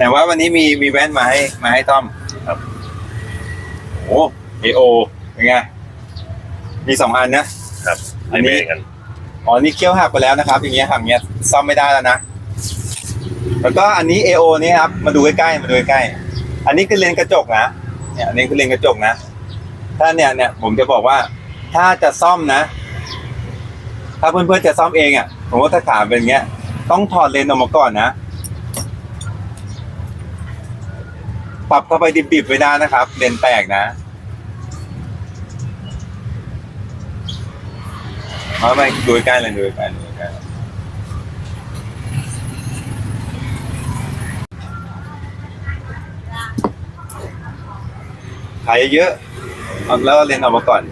แต่ว่าวันนี้มีมีแว่นมาให้มาให้ต้อมครับ โอ้เอโอเป็นไง มีสองอันนะครับ อันนี้ไม่เหมืกันอ๋อนี่เคี้ยวหักไปแล้วนะครับ อย่างเงี้ยหักอย่างเงี้ยซ่อมไม่ได้แล้วนะ แล้วก็อันนี้ AO นี่ครับ มาดูใกล้ๆมาดูใกล้ๆอันนี้คือเลนส์กระจกนะ เนี่ยอันนี้คือเลนส์กระจกนะ ถ้าเนี่ยเนี่ยผมจะบอกว่า ถ้าจะซ่อมนะ ถ้าเพื่อนๆจะซ่อมเองอะผมว่าถ้าขาเป็นอย่างเงี้ย ต้องถอดเลนส์ออกมาก่อนนะ ปรับเข้าไปดิบๆไม่ได้นะครับเลนแตกนะมาไปดูใกล้เลยดูใกล้ดูใกล้ขายเยอะเอาแล้วเลนออกมาก่อน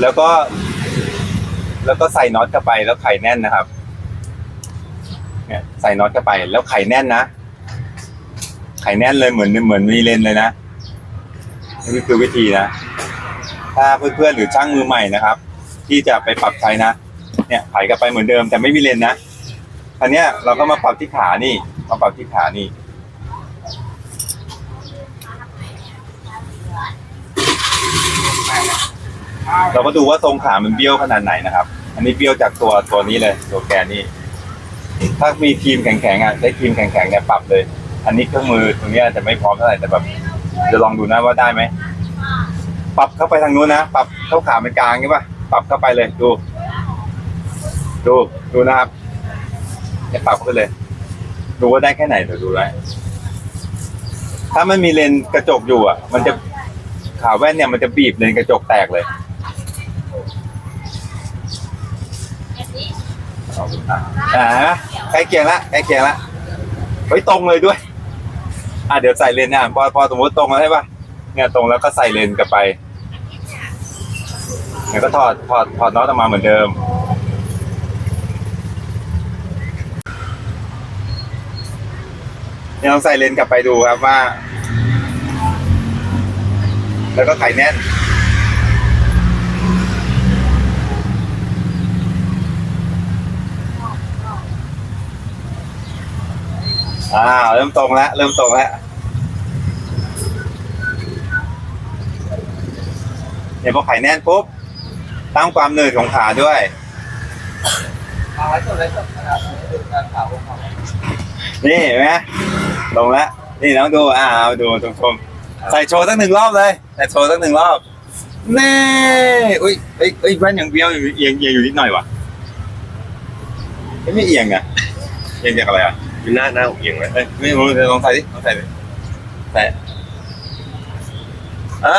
แล้วก็ แล้วก็ใส่น็อตเข้าไปแล้วไข่แน่นนะครับ เนี่ยใส่น็อตเข้าไป แล้วไข่แน่นนะ ไข่แน่นเลยเหมือนเหมือนมีเลนเลยนะนี่คือวิธีนะ ถ้าเพื่อนๆหรือช่างมือใหม่นะครับ ที่จะไปปรับใช้นะ เนี่ยไขกลับไปเหมือนเดิมแต่ไม่มีเลนนะอันเนี้ยเราก็มาปรับที่ขานี่ มาปรับที่ขานี่เราก็ดูว่าทรงขามันเบี้ยวขนาดไหนนะครับ อันนี้เบี้ยวจากตัวตัวนี้เลย ตัวแกนนี่ ถ้ามีทีมแข็งๆอะใช้ทีมแข็งๆเนี่ยปรับเลย อันนี้เครื่องมือตรงเนี้ยอาจจะไม่พร้อมเท่าไหร่แต่แบบจะลองดูนะว่าได้ไหมปรับเข้าไปทางนู้นนะปรับเข้าขาเป็นกลางใช่ปะปรับเข้าไปเลยดู ดูดูนะครับเนี่ยปรับเข้าไปเลยดูว่าได้แค่ไหนเดี๋ยวดูไว้ถ้ามันมีเลนกระจกอยู่อะ มันจะขาแว่นเนี่ยมันจะบีบเลนกระจกแตกเลย อาดูอะอ่าใกล้เคียงละใกล้เคียงละเฮ้ยตรงเลยด้วย อะเดี๋ยวใส่เลนส์อะพอพอสมมติตรงแล้วใช่ปะเนี่ยตรงแล้วก็ใส่เลนกลับไปเนี่ยก็ถอดถอดถอดน็อตออกมาเหมือนเดิมเนี่ยลองใส่เลนกลับไปดูครับว่า แล้วก็ไขแน่น อ่าเริ่มตรงแล้วเริ่มตรงแล้วเนี่ยพอไข่แน่นปุ๊บตั้งความหนืดของขาด้วยนี่เห็นไหมลงแล้วนี่น้องดูอ่าดูชมชมใส่โชว์สักหนึ่งรอบเลยใส่โชว์สักหนึ่งรอบเน่อุ้ยเอ้ยเอ้ยแว่นยังเบี้ยวอยู่เอียงเอียงอยู่นิดหน่อยวะไม่เอียงอะเอียงจากอะไรอะ อยู่หน้าหน้าอกเอียงไหมเอ้ยไม่รู้เลยลองใส่ดิลองใส่ดิใส่อ่า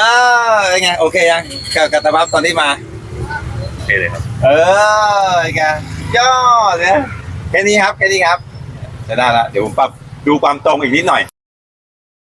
เป็นไง โอเคยังกับกับตะบับตอนที่มา โอเคเลยครับ เออเป็นไงยอดเนี่ยแค่นี้ครับแค่นี้ครับจะได้ละเดี๋ยวผมปรับดูความตรงอีกนิดหน่อย